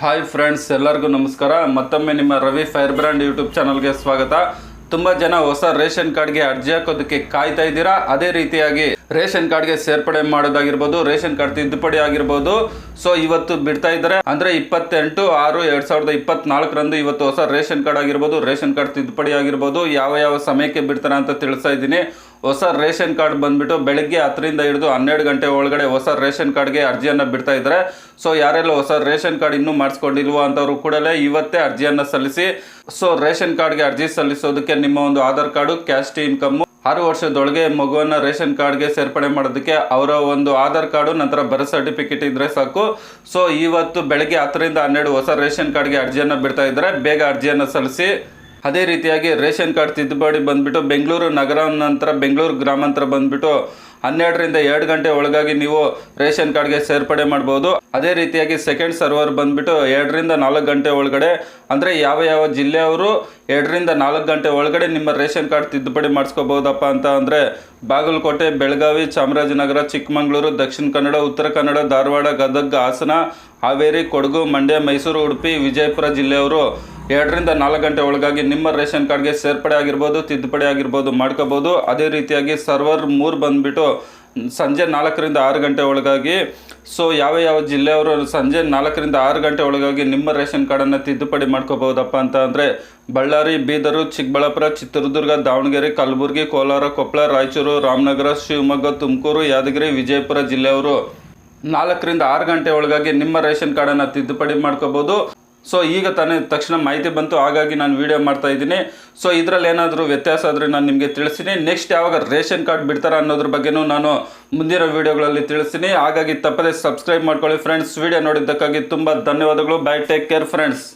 Hi friends ಎಲ್ಲರಿಗೂ ನಮಸ್ಕಾರ. ಮತ್ತೊಮ್ಮೆ ನಿಮ್ಮ ರವಿ ಫೈರ್ ಬ್ರ್ಯಾಂಡ್ ಯೂಟ್ಯೂಬ್ ಚಾನಲ್ಗೆ ಸ್ವಾಗತ. ತುಂಬ ಜನ ಹೊಸ ರೇಷನ್ ಕಾರ್ಡ್ಗೆ ಅರ್ಜಿ ಹಾಕೋದಕ್ಕೆ ಕಾಯ್ತಾ ಇದ್ದೀರಾ? ಅದೇ ರೀತಿಯಾಗಿ ರೇಷನ್ ಕಾರ್ಡ್ಗೆ ಸೇರ್ಪಡೆ ಮಾಡೋದಾಗಿರ್ಬೋದು, ರೇಷನ್ ಕಾರ್ಡ್ ತಿದ್ದುಪಡಿ ಆಗಿರ್ಬೋದು. ಸೊ ಇವತ್ತು ಬಿಡ್ತಾ ಇದ್ದಾರೆ. ಅಂದರೆ ಇಪ್ಪತ್ತೆಂಟು, ಆರು, ಎರಡು ಸಾವಿರದ ಇಪ್ಪತ್ನಾಲ್ಕರಂದು ಇವತ್ತು ಹೊಸ ರೇಷನ್ ಕಾರ್ಡ್ ಆಗಿರ್ಬೋದು, ರೇಷನ್ ಕಾರ್ಡ್ ತಿದ್ದುಪಡಿ ಆಗಿರ್ಬೋದು. ಯಾವ ಯಾವ ಸಮಯಕ್ಕೆ ಬಿಡ್ತಾರೆ ಅಂತ ತಿಳಿಸ್ತಾ ಇದ್ದೀನಿ. ಹೊಸ ರೇಷನ್ ಕಾರ್ಡ್ ಬಂದ್ಬಿಟ್ಟು ಬೆಳಗ್ಗೆ ಹತ್ತರಿಂದ ಹಿಡಿದು ಹನ್ನೆರಡು ಗಂಟೆ ಒಳಗಡೆ ಹೊಸ ರೇಷನ್ ಕಾರ್ಡ್ಗೆ ಅರ್ಜಿಯನ್ನು ಬಿಡ್ತಾ ಇದ್ದಾರೆ. ಸೊ ಯಾರೆಲ್ಲ ಹೊಸ ರೇಷನ್ ಕಾರ್ಡ್ ಇನ್ನೂ ಮಾಡಿಸ್ಕೊಂಡಿಲ್ವೋ ಅಂಥವ್ರು ಕೂಡಲೇ ಇವತ್ತೇ ಅರ್ಜಿಯನ್ನು ಸಲ್ಲಿಸಿ. ಸೊ ರೇಷನ್ ಕಾರ್ಡ್ಗೆ ಅರ್ಜಿ ಸಲ್ಲಿಸೋದಕ್ಕೆ ನಿಮ್ಮ ಒಂದು ಆಧಾರ್ ಕಾರ್ಡು ಕ್ಯಾಸ್ಟ್ ಇನ್ಕಮ್ ಆರು ವರ್ಷದೊಳಗೆ ಮಗುವನ್ನು ರೇಷನ್ ಕಾರ್ಡ್ಗೆ ಸೇರ್ಪಡೆ ಮಾಡೋದಕ್ಕೆ ಅವರ ಒಂದು ಆಧಾರ್ ಕಾರ್ಡು, ನಂತರ ಬರ್ತ್ ಸರ್ಟಿಫಿಕೇಟ್ ಇದ್ರೆ ಸಾಕು. ಸೊ ಇವತ್ತು ಬೆಳಗ್ಗೆ ಹತ್ತರಿಂದ ಹನ್ನೆರಡು ಹೊಸ ರೇಷನ್ ಕಾರ್ಡ್ಗೆ ಅರ್ಜಿಯನ್ನು ಬಿಡ್ತಾ ಇದ್ದಾರೆ. ಬೇಗ ಅರ್ಜಿಯನ್ನು ಸಲ್ಲಿಸಿ. ಅದೇ ರೀತಿಯಾಗಿ ರೇಷನ್ ಕಾರ್ಡ್ ತಿದ್ದುಪಡಿ ಬಂದ್ಬಿಟ್ಟು ಬೆಂಗಳೂರು ನಗರ ನಂತರ ಬೆಂಗಳೂರು ಗ್ರಾಮಾಂತರ ಬಂದ್ಬಿಟ್ಟು ಹನ್ನೆರಡರಿಂದ ಎರಡು ಗಂಟೆ ಒಳಗಾಗಿ ನೀವು ರೇಷನ್ ಕಾರ್ಡ್ಗೆ ಸೇರ್ಪಡೆ ಮಾಡ್ಬೋದು. ಅದೇ ರೀತಿಯಾಗಿ ಸೆಕೆಂಡ್ ಸರ್ವರ್ ಬಂದ್ಬಿಟ್ಟು ಎರಡರಿಂದ ನಾಲ್ಕು ಗಂಟೆ ಒಳಗಡೆ, ಅಂದರೆ ಯಾವ ಯಾವ ಜಿಲ್ಲೆಯವರು ಎರಡರಿಂದ ನಾಲ್ಕು ಗಂಟೆ ಒಳಗಡೆ ನಿಮ್ಮ ರೇಷನ್ ಕಾರ್ಡ್ ತಿದ್ದುಪಡಿ ಮಾಡಿಸ್ಕೋಬೋದಪ್ಪ ಅಂತ ಅಂದರೆ ಬಾಗಲಕೋಟೆ, ಬೆಳಗಾವಿ, ಚಾಮರಾಜನಗರ, ಚಿಕ್ಕಮಗಳೂರು, ದಕ್ಷಿಣ ಕನ್ನಡ, ಉತ್ತರ ಕನ್ನಡ, ಧಾರವಾಡ, ಗದಗ, ಹಾಸನ, ಹಾವೇರಿ, ಕೊಡಗು, ಮಂಡ್ಯ, ಮೈಸೂರು, ಉಡುಪಿ, ವಿಜಯಪುರ ಜಿಲ್ಲೆಯವರು ಎರಡರಿಂದ ನಾಲ್ಕು ಗಂಟೆ ಒಳಗಾಗಿ ನಿಮ್ಮ ರೇಷನ್ ಕಾರ್ಡ್ಗೆ ಸೇರ್ಪಡೆ ಆಗಿರ್ಬೋದು, ತಿದ್ದುಪಡಿ ಆಗಿರ್ಬೋದು ಮಾಡ್ಕೋಬೋದು. ಅದೇ ರೀತಿಯಾಗಿ ಸರ್ವರ್ ಮೂರು ಬಂದುಬಿಟ್ಟು ಸಂಜೆ ನಾಲ್ಕರಿಂದ ಆರು ಗಂಟೆ ಒಳಗಾಗಿ, ಸೊ ಯಾವ ಯಾವ ಜಿಲ್ಲೆಯವರು ಸಂಜೆ ನಾಲ್ಕರಿಂದ ಆರು ಗಂಟೆ ಒಳಗಾಗಿ ನಿಮ್ಮ ರೇಷನ್ ಕಾರ್ಡನ್ನು ತಿದ್ದುಪಡಿ ಮಾಡ್ಕೋಬೋದಪ್ಪ ಅಂತ ಅಂದರೆ, ಬಳ್ಳಾರಿ, ಬೀದರು, ಚಿಕ್ಕಬಳ್ಳಾಪುರ, ಚಿತ್ರದುರ್ಗ, ದಾವಣಗೆರೆ, ಕಲಬುರಗಿ, ಕೋಲಾರ, ಕೊಪ್ಪಳ, ರಾಯಚೂರು, ರಾಮನಗರ, ಶಿವಮೊಗ್ಗ, ತುಮಕೂರು, ಯಾದಗಿರಿ, ವಿಜಯಪುರ ಜಿಲ್ಲೆಯವರು ನಾಲ್ಕರಿಂದ ಆರು ಗಂಟೆ ಒಳಗಾಗಿ ನಿಮ್ಮ ರೇಷನ್ ಕಾರ್ಡನ್ನು ತಿದ್ದುಪಡಿ ಮಾಡ್ಕೋಬೋದು ಸೊ ಈಗ ತಾನೇ ತಕ್ಷಣ ಮಾಹಿತಿ ಬಂತು. ಹಾಗಾಗಿ ನಾನು ವಿಡಿಯೋ ಮಾಡ್ತಾ ಇದ್ದೀನಿ. ಸೊ ಇದರಲ್ಲಿ ಏನಾದರೂ ವ್ಯತ್ಯಾಸ ಆದರೆ ನಾನು ನಿಮಗೆ ತಿಳಿಸ್ತೀನಿ. ನೆಕ್ಸ್ಟ್ ಯಾವಾಗ ರೇಷನ್ ಕಾರ್ಡ್ ಬಿಡ್ತಾರ ಅನ್ನೋದ್ರ ಬಗ್ಗೆನೂ ನಾನು ಮುಂದಿನ ವಿಡಿಯೋಗಳಲ್ಲಿ ತಿಳಿಸ್ತೀನಿ. ಹಾಗಾಗಿ ತಪ್ಪದೆ ಸಬ್ಸ್ಕ್ರೈಬ್ ಮಾಡ್ಕೊಳ್ಳಿ ಫ್ರೆಂಡ್ಸ್ ವಿಡಿಯೋ ನೋಡಿದ್ದಕ್ಕಾಗಿ ತುಂಬ ಧನ್ಯವಾದಗಳು. Bye take care friends